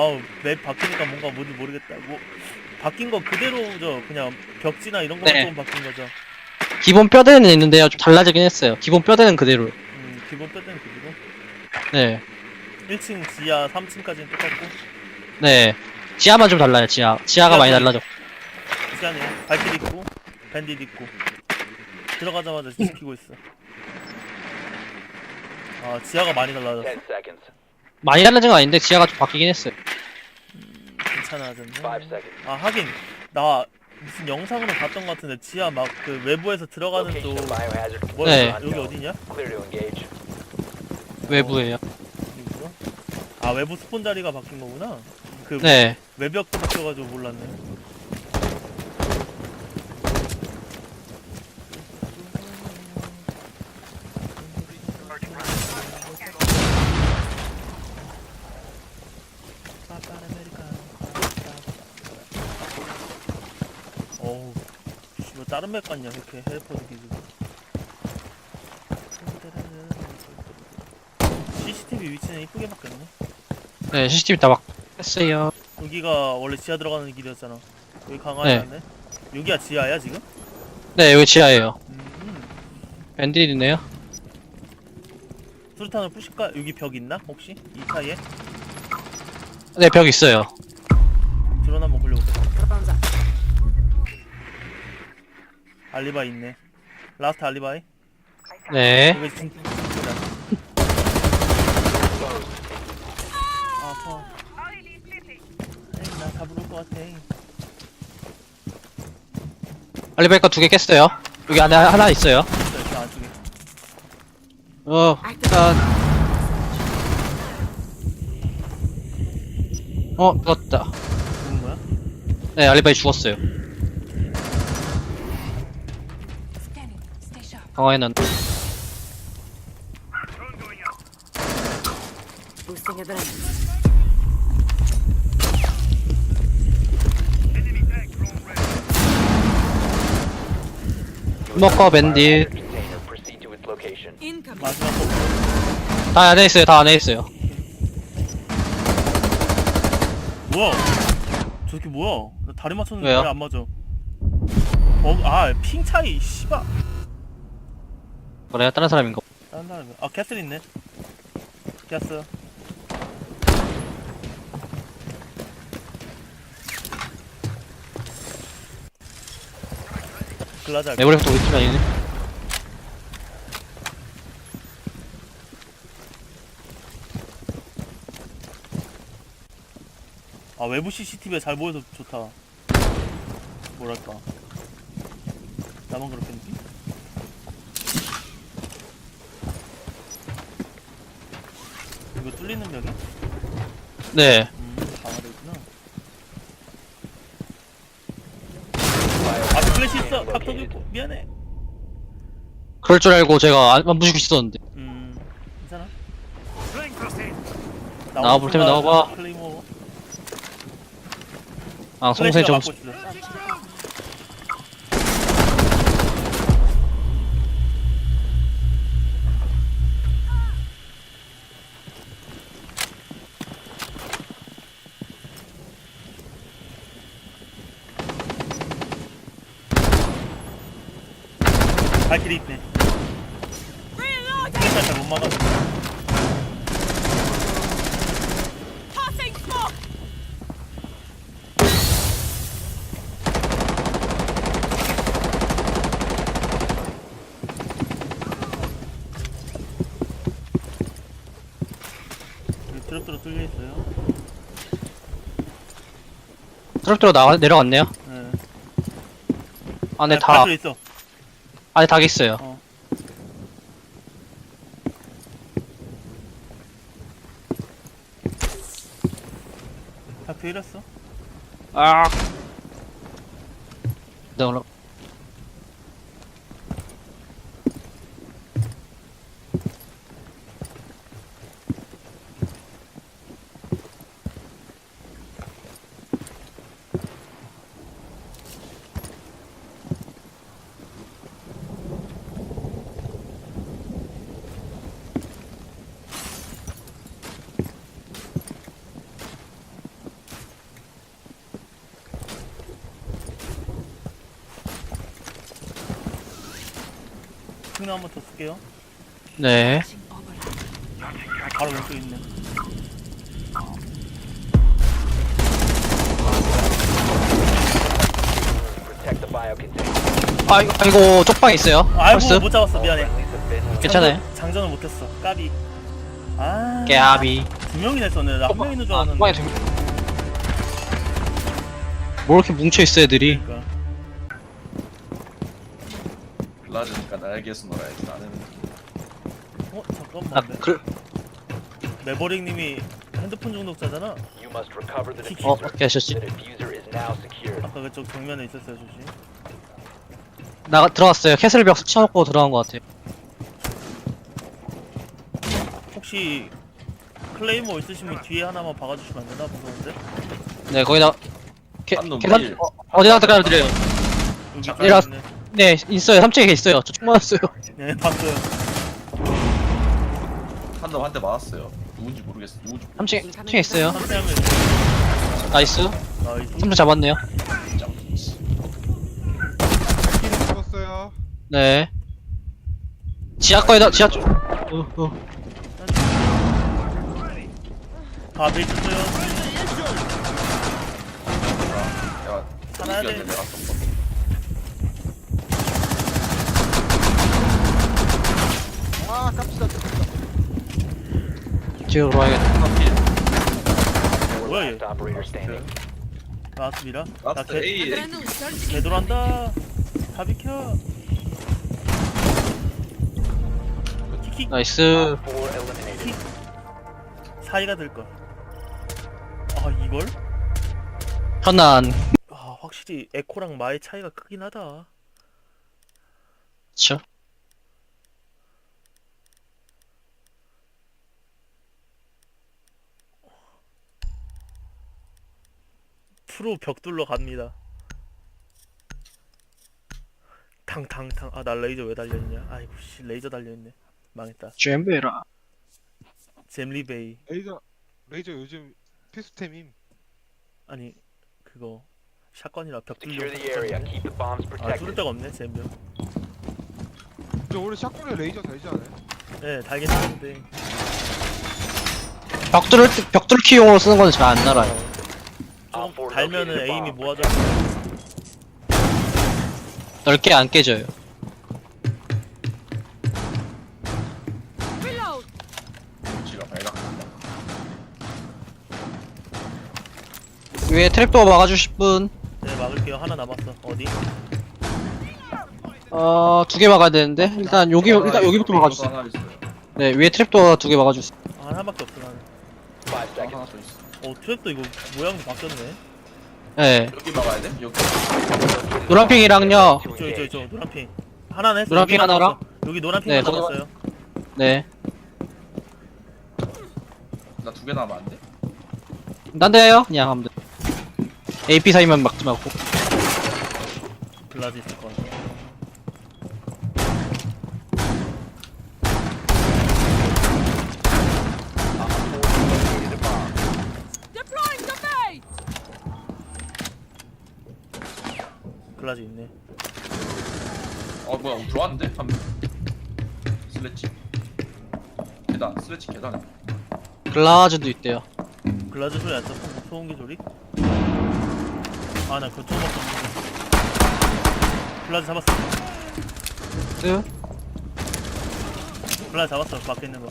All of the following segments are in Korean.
아우 맵 바뀌니까 뭔가 뭔지 모르겠다. 뭐 바뀐 거 그대로죠. 그냥 벽지나 이런 거만 네. 조금 바뀐 거죠. 기본 뼈대는 있는데요. 좀 달라지긴 했어요. 기본 뼈대는 그대로. 음, 기본 뼈대는 그대로. 네. 1층, 지하, 3층까지는 똑같고 네. 지하만 좀 달라요, 지하. 지하가 많이 달라져. 지하네요. 발길 있고 밴딧 있고 들어가자마자 지키고 있어. 아 지하가 많이 달라졌어. 10 seconds. 많이 달라진 건 아닌데, 지하가 좀 바뀌긴 했어요. 괜찮아졌네. 5 seconds. 아 하긴 나 무슨 영상으로 봤던 것 같은데 지하 막 그 외부에서 들어가는 biohazard 뭐야 네. 여기 어디냐? 외부에요. 이거? 아 외부 스폰 자리가 바뀐 거구나. 그 네. 외벽도 바뀌어가지고 몰랐네. 다른 맵 같냐 이렇게 헬퍼드 기술. CCTV 위치는 이쁘게 바뀌었네. 네, CCTV 다 바뀌었어요. 여기가 원래 지하 들어가는 길이었잖아. 여기 강화하지 네. 않네. 여기가 지하야 지금? 네, 여기 지하에요. 음. 밴디드네요. 수류탄을 푸실까? 여기 벽 있나? 혹시? 이 사이에? 네, 벽 있어요. 드론 한번 굴려볼게. 알리바이 있네. 라스트 알리바이. 네. 여기. 아, 아파. 에이, 나 잡을 것 같아. 알리바이가 두개 깼어요. 여기 안에 하나 있어요. 있어, 있어, 안쪽에. 어, 일단. 어, 죽었다. 죽은 거야? 네, 알리바이 죽었어요. Adrenaline. 먹고 밴디. 마지막. 다 안에 있어요, 다 안에 있어요. 뭐야? 저 새끼 뭐야? 나 다리 맞췄는데 왜요? 다리 안 맞아. 어, 아, 핑 차이, 씨발. 그래요? 다른 사람인가? 다른 사람이. 아, 캐슬 있네. 캐슬. 글라자. 네버리부터 우리 팀 아니네? 아, 외부 CCTV가 잘 보여서 좋다. 뭐랄까. 나만 그렇게 느낌? 이거 뚫리는 벽이? 네. 음, 강화돼 있구나. Biohazard 아, 플래시 있어! located. 있고. 미안해. 그럴 줄 알고 제가 안, 안 부시고 있었는데. 음, 괜찮아? 나와 볼 테면 나와봐. 클레이모. 아, 송생 점수. 맞고 있어. 발길이 있네. 플래시가 잘못. 여기 트럭트럭 뚫려 있어요. 트럭트로 나가, 내려갔네요. 네. 안에 아, 다, 발길 있어. 안에 닭 있어요. 어. 다 이랬어? 아. 네, 올라. 특능 한번 더 쓸게요. 네. 바로 왼쪽에 있네. Protect the bio container. 아, 아이고, 쪽방 있어요. 아이고 펄스. 못 잡았어 미안해. 괜찮아요. 장전, 장전을 못했어. 까비. 아. 깨아비. 두 명이나 있었네. 나한 명인 줄 아, 알았는데. 쪽방에 두 명. 뭐 이렇게 뭉쳐 있어, 애들이. 그러니까. 라즈니까 날개에서 놀아야지 나는 어 잠깐만. 아, 네. 그, 메버릭님이 핸드폰 중독자잖아. You must recover the Kick. 어, diffuser. 어떻게 하셨지? The diffuser is now secured. 아까 그쪽 정면에 있었어요 조심. 나가, 들어갔어요. 캐슬벽 쳐놓고 들어간 것 같아요. 혹시 클레이모 있으시면 뒤에 하나만 박아주시면 안 되나 무서운데? 네, 거기다, 계, 한놈 계산, 필. 어, 어디다 여기 잠깐. 뒤에 있네. 네, 있어요. 3층에 있어요. 저 총 맞았어요. 네 봤어요. 한놈 한 대 맞았어요 누군지 모르겠어 누군지 3층에, 3층에 있어요. 상태하면 나이스. 나이스. 3층 잡았네요. 모르겠어 키는 죽었어요. 네. 지하 거에다, 지하 쪽. 어, 어. 다 앞에 있었어요. 내가 살아야 돼. 이겼는데 내가 쏜 아, 깜짝이야. 거. 필. 뭐야 얘? Operator standing. 나왔습니다. 나 라스트 개, A 개돌한다. 다 비켜. 킥킥 나이스. Op 4 eliminated. 사이가 될 걸. 아 이걸? 현난. 아 확실히 에코랑 마의 차이가 크긴 하다. 그쵸. 프로 벽돌러 갑니다. 탕탕탕. 아 나 레이저 왜 달려있냐? 아이고 씨 레이저 달려있네. 망했다. 잼베라. 잼리베이. 레이저, 레이저 요즘 필수템임. 아니 그거 샷건이라 벽돌려. Secure the area. Keep the bombs 아 뚫을 protected. 데가 없네 잼병. 저 원래 샷건에 레이저 달지 않아요? 네 달긴 하는데. 벽돌을, 벽돌 키용으로 쓰는 건 잘 안 날아요. 4 달면은 에임이. 모아져. 넓게 안 깨져요. Reload. 지가 발각한다 위에 트랩도어 막아주실 분. 네 막을게요. 하나 남았어. 어디? 어, 두 개 막아야 되는데. 일단 여기, 일단 여기부터 막아주세요. 하나 있어요 네, 위에 트랩도어 두 개 막아주세요. 아, 하나밖에 없어 나는. 5 하나. 더 있어 어 트랩도 이거 모양이 바뀌었네. 네. 여기 막아야 돼? 여기 노란핑이랑요. 저기 저기. 저 노란핑. 하나는 했어. 노란핑 여기 하나 하나랑? 남았어. 여기 노란핑 네, 하나 남았어요. 네. 나 두 개 남으면 안 돼? 딴 데요? 그냥 하면 돼. AP 사이만 막지 말고. 글라즈 있을 것 같아. Op 4 located a bomb. Deploying grenade. 글라즈 있네. 어 뭐야 들어왔는데? 한 슬래치 계단 슬래치 계단에 글라즈도 있대요. 글라즈 소리 안 쳤어? 소음기 소리? 아 나 그거 처음 봤었는데. 글라즈 잡았어. 그, 글라즈 잡았어. 밖에 있는 거.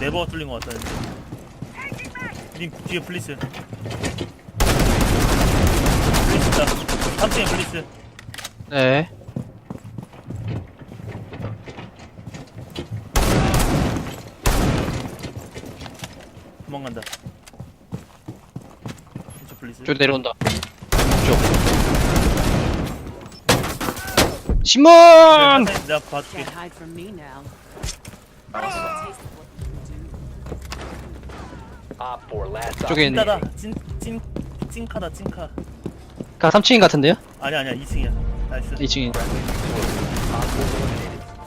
네버가 뚫린 것 같다. 이제. 님 뒤에. 블리스 있다. 3층에 블리스. 네. 도망간다. 저 블리스. 저기 내려온다. 쪽. 신문! 네, 내가 봐줄게. Can't hide from me now. 나갔어 Taste of what you can do. Op 4 last 저기 있네. 찐따다. 찐, 찐, 찐카다, 찐카. 가 3층인 같은데요? 아니야, 아니야, 2층이야. 나이스. 2층인. Op 4 eliminated.